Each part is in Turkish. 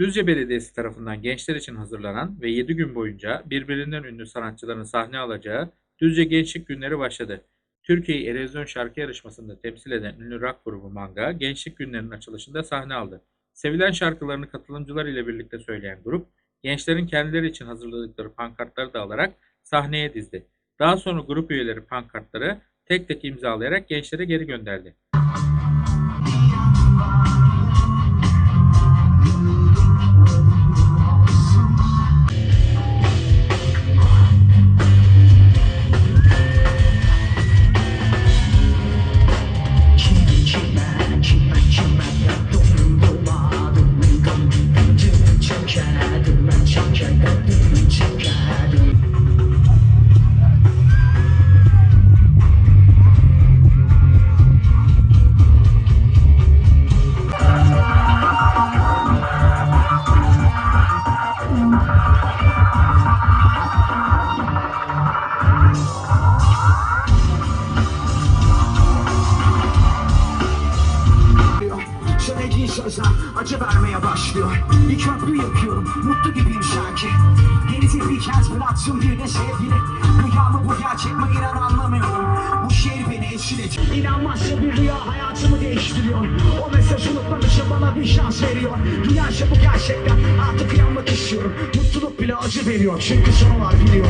Düzce Belediyesi tarafından gençler için hazırlanan ve 7 gün boyunca birbirinden ünlü sanatçıların sahne alacağı Düzce Gençlik Günleri başladı. Türkiye'yi Erozyon Şarkı Yarışması'nda temsil eden ünlü rock grubu Manga, Gençlik Günlerinin açılışında sahne aldı. Sevilen şarkılarını katılımcılar ile birlikte söyleyen grup, gençlerin kendileri için hazırladıkları pankartları da alarak sahneye dizdi. Daha sonra grup üyeleri pankartları tek tek imzalayarak gençlere geri gönderdi. Söylediğin sözler acı vermeye başlıyor Bir köprü yapıyorum mutlu gibiyim sanki Denizi bir kez bıraksın bir de sevgili Rüya mı bu gerçek mi inan anlamıyorum Bu şehir beni eşiledi İnanmazsa bir rüya hayatımı değiştiriyor O mesaj unutmam için bana bir şans veriyor Rüyaysa bu gerçekten artık inanmak istiyorum. Mutluluk bile acı veriyor. Çünkü sonu var biliyor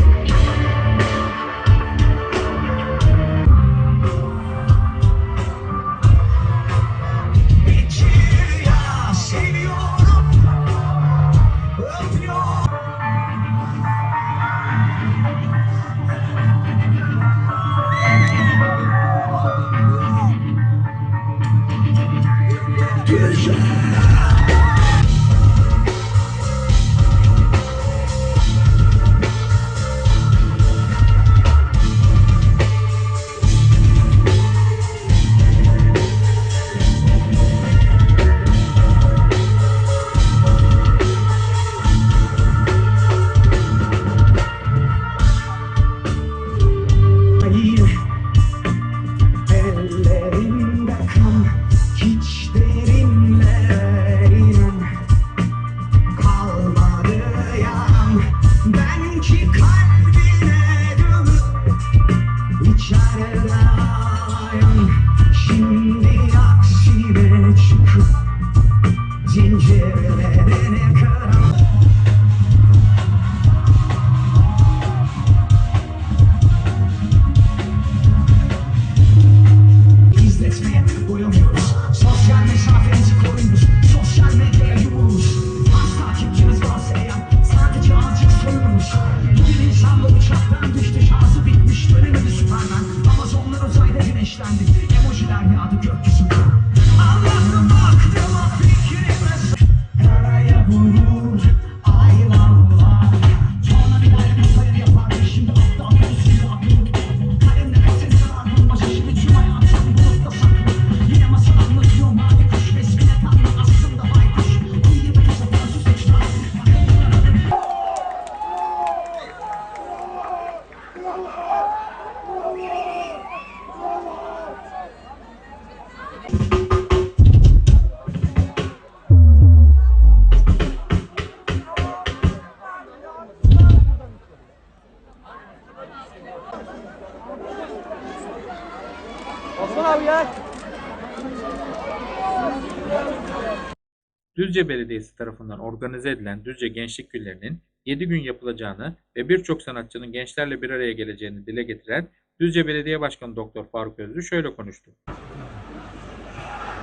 Düzce Belediyesi tarafından organize edilen Düzce Gençlik Günleri'nin 7 gün yapılacağını ve birçok sanatçının gençlerle bir araya geleceğini dile getiren Düzce Belediye Başkanı Doktor Faruk Özlü şöyle konuştu.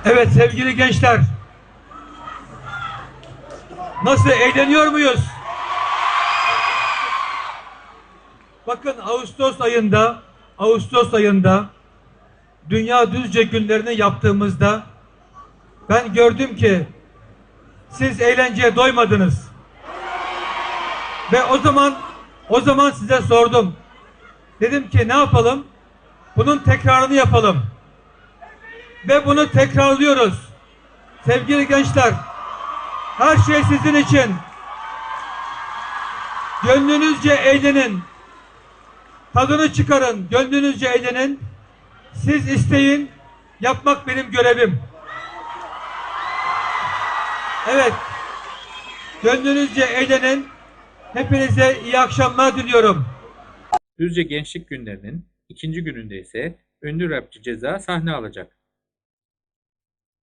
Evet sevgili gençler. Nasıl eğleniyor muyuz? Bakın Ağustos ayında Ağustos ayında Dünya Düzce Günlerini yaptığımızda ben gördüm ki siz eğlenceye doymadınız. Ve o zaman o zaman size sordum. Dedim ki ne yapalım? Bunun tekrarını yapalım ve bunu tekrarlıyoruz. Sevgili gençler, her şey sizin için. Gönlünüzce eğlenin. Tadını çıkarın, gönlünüzce eğlenin. Siz isteyin, yapmak benim görevim. Evet, Gönlünüzce eğlenin. Hepinize iyi akşamlar diliyorum. Düzce Gençlik Günleri'nin ikinci gününde ise ünlü rapçi Ceza sahne alacak.